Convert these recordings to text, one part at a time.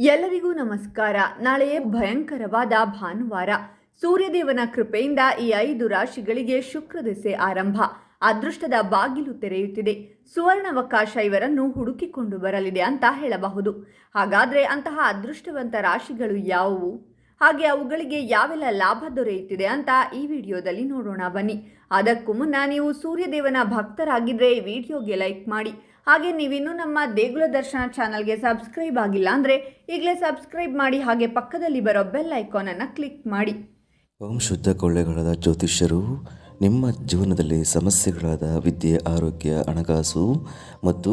ಎಲ್ಲರಿಗೂ ನಮಸ್ಕಾರ. ನಾಳೆಯೇ ಭಯಂಕರವಾದ ಭಾನುವಾರ. ಸೂರ್ಯದೇವನ ಕೃಪೆಯಿಂದ ಈ ಐದು ರಾಶಿಗಳಿಗೆ ಶುಕ್ರ ದೆಸೆ ಆರಂಭ. ಅದೃಷ್ಟದ ಬಾಗಿಲು ತೆರೆಯುತ್ತಿದೆ. ಸುವರ್ಣಾವಕಾಶ ಇವರನ್ನು ಹುಡುಕಿಕೊಂಡು ಬರಲಿದೆ ಅಂತ ಹೇಳಬಹುದು. ಹಾಗಾದ್ರೆ ಅಂತಹ ಅದೃಷ್ಟವಂತ ರಾಶಿಗಳು ಯಾವುವು? ಹಾಗೆ ಅವುಗಳಿಗೆ ಯಾವೆಲ್ಲ ಲಾಭ ದೊರೆಯುತ್ತಿದೆ ಅಂತ ಈ ವಿಡಿಯೋದಲ್ಲಿ ನೋಡೋಣ ಬನ್ನಿ. ಅದಕ್ಕೂ ಮುನ್ನ ನೀವು ಸೂರ್ಯದೇವನ ಭಕ್ತರಾಗಿದ್ದರೆ ವಿಡಿಯೋಗೆ ಲೈಕ್ ಮಾಡಿ. ಹಾಗೆ ನೀವಿನ್ನೂ ನಮ್ಮ ದೇಗುಲ ದರ್ಶನ ಚಾನಲ್ಗೆ ಸಬ್ಸ್ಕ್ರೈಬ್ ಆಗಿಲ್ಲ ಅಂದರೆ ಈಗಲೇ ಸಬ್ಸ್ಕ್ರೈಬ್ ಮಾಡಿ, ಹಾಗೆ ಪಕ್ಕದಲ್ಲಿ ಬರೋ ಬೆಲ್ ಐಕಾನನ್ನು ಕ್ಲಿಕ್ ಮಾಡಿ. ಓಂ ಶುದ್ಧ ಕೊಳ್ಳೆಗಳಾದ ಜ್ಯೋತಿಷ್ಯರು, ನಿಮ್ಮ ಜೀವನದಲ್ಲಿ ಸಮಸ್ಯೆಗಳಾದ ವಿದ್ಯೆ, ಆರೋಗ್ಯ, ಹಣಕಾಸು ಮತ್ತು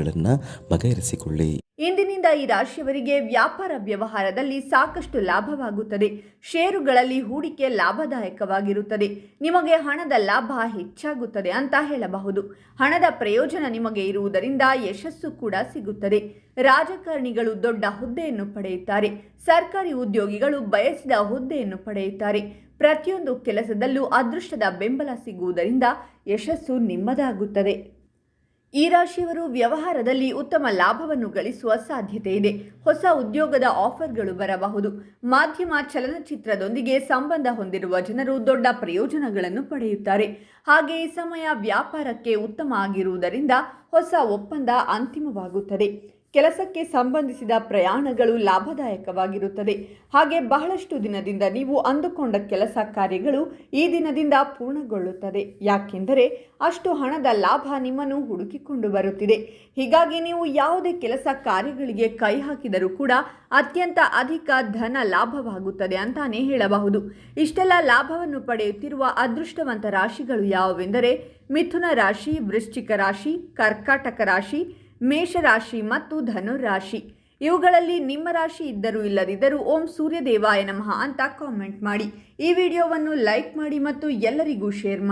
ಸಮಸ್ಯೆಗಳನ್ನು ಬಗೆಹರಿಸಿಕೊಳ್ಳಿ. ಇಂದಿನಿಂದ ಈ ರಾಶಿಯವರಿಗೆ ವ್ಯಾಪಾರ ವ್ಯವಹಾರದಲ್ಲಿ ಸಾಕಷ್ಟು ಲಾಭವಾಗುತ್ತದೆ. ಷೇರುಗಳಲ್ಲಿ ಹೂಡಿಕೆ ಲಾಭದಾಯಕವಾಗಿರುತ್ತದೆ. ನಿಮಗೆ ಹಣದ ಲಾಭ ಹೆಚ್ಚಾಗುತ್ತದೆ ಅಂತ ಹೇಳಬಹುದು. ಹಣದ ಪ್ರಯೋಜನ ನಿಮಗೆ ಇರುವುದರಿಂದ ಯಶಸ್ಸು ಕೂಡ ಸಿಗುತ್ತದೆ. ರಾಜಕಾರಣಿಗಳು ದೊಡ್ಡ ಹುದ್ದೆಯನ್ನು ಪಡೆಯುತ್ತಾರೆ. ಸರ್ಕಾರಿ ಉದ್ಯೋಗಿಗಳು ಬಯಸಿದ ಹುದ್ದೆಯನ್ನು ಪಡೆಯುತ್ತಾರೆ. ಪ್ರತಿಯೊಂದು ಕೆಲಸದಲ್ಲೂ ಅದೃಷ್ಟದ ಬೆಂಬಲ ಸಿಗುವುದರಿಂದ ಯಶಸ್ಸು ನಿಮ್ಮದಾಗುತ್ತದೆ. ಈ ರಾಶಿಯವರು ವ್ಯವಹಾರದಲ್ಲಿ ಉತ್ತಮ ಲಾಭವನ್ನು ಗಳಿಸುವ ಸಾಧ್ಯತೆ ಇದೆ. ಹೊಸ ಉದ್ಯೋಗದ ಆಫರ್ಗಳು ಬರಬಹುದು. ಮಾಧ್ಯಮ ಚಲನಚಿತ್ರದೊಂದಿಗೆ ಸಂಬಂಧ ಹೊಂದಿರುವ ಜನರು ದೊಡ್ಡ ಪ್ರಯೋಜನಗಳನ್ನು ಪಡೆಯುತ್ತಾರೆ. ಹಾಗೆ ಸಮಯ ವ್ಯಾಪಾರಕ್ಕೆ ಉತ್ತಮ ಆಗಿರುವುದರಿಂದ ಹೊಸ ಒಪ್ಪಂದ ಅಂತಿಮವಾಗುತ್ತದೆ. ಕೆಲಸಕ್ಕೆ ಸಂಬಂಧಿಸಿದ ಪ್ರಯಾಣಗಳು ಲಾಭದಾಯಕವಾಗಿರುತ್ತದೆ. ಹಾಗೆ ಬಹಳಷ್ಟು ದಿನದಿಂದ ನೀವು ಅಂದುಕೊಂಡ ಕೆಲಸ ಕಾರ್ಯಗಳು ಈ ದಿನದಿಂದ ಪೂರ್ಣಗೊಳ್ಳುತ್ತದೆ. ಯಾಕೆಂದರೆ ಅಷ್ಟು ಹಣದ ಲಾಭ ನಿಮ್ಮನ್ನು ಹುಡುಕಿಕೊಂಡು ಬರುತ್ತಿದೆ. ಹೀಗಾಗಿ ನೀವು ಯಾವುದೇ ಕೆಲಸ ಕಾರ್ಯಗಳಿಗೆ ಕೈ ಹಾಕಿದರೂ ಕೂಡ ಅತ್ಯಂತ ಅಧಿಕ ಧನ ಲಾಭವಾಗುತ್ತದೆ ಅಂತಾನೆ ಹೇಳಬಹುದು. ಇಷ್ಟೆಲ್ಲ ಲಾಭವನ್ನು ಪಡೆಯುತ್ತಿರುವ ಅದೃಷ್ಟವಂತ ರಾಶಿಗಳು ಯಾವುವೆಂದರೆ ಮಿಥುನ ರಾಶಿ, ವೃಶ್ಚಿಕ ರಾಶಿ, ಕರ್ಕಾಟಕ ರಾಶಿ ಮೇಷರಾಶಿ ಮತ್ತು ಧನುರಾಶಿ. ಇವುಗಳಲ್ಲಿ ನಿಮ್ಮ ರಾಶಿ ಇದ್ದರೂ ಇಲ್ಲದಿದ್ದರೂ ಓಂ ಸೂರ್ಯದೇವಾಯ ನಮಃ ಅಂತ ಕಾಮೆಂಟ್ ಮಾಡಿ. ಈ ವಿಡಿಯೋವನ್ನು ಲೈಕ್ ಮಾಡಿ ಮತ್ತು ಎಲ್ಲರಿಗೂ ಶೇರ್ ಮಾಡಿ.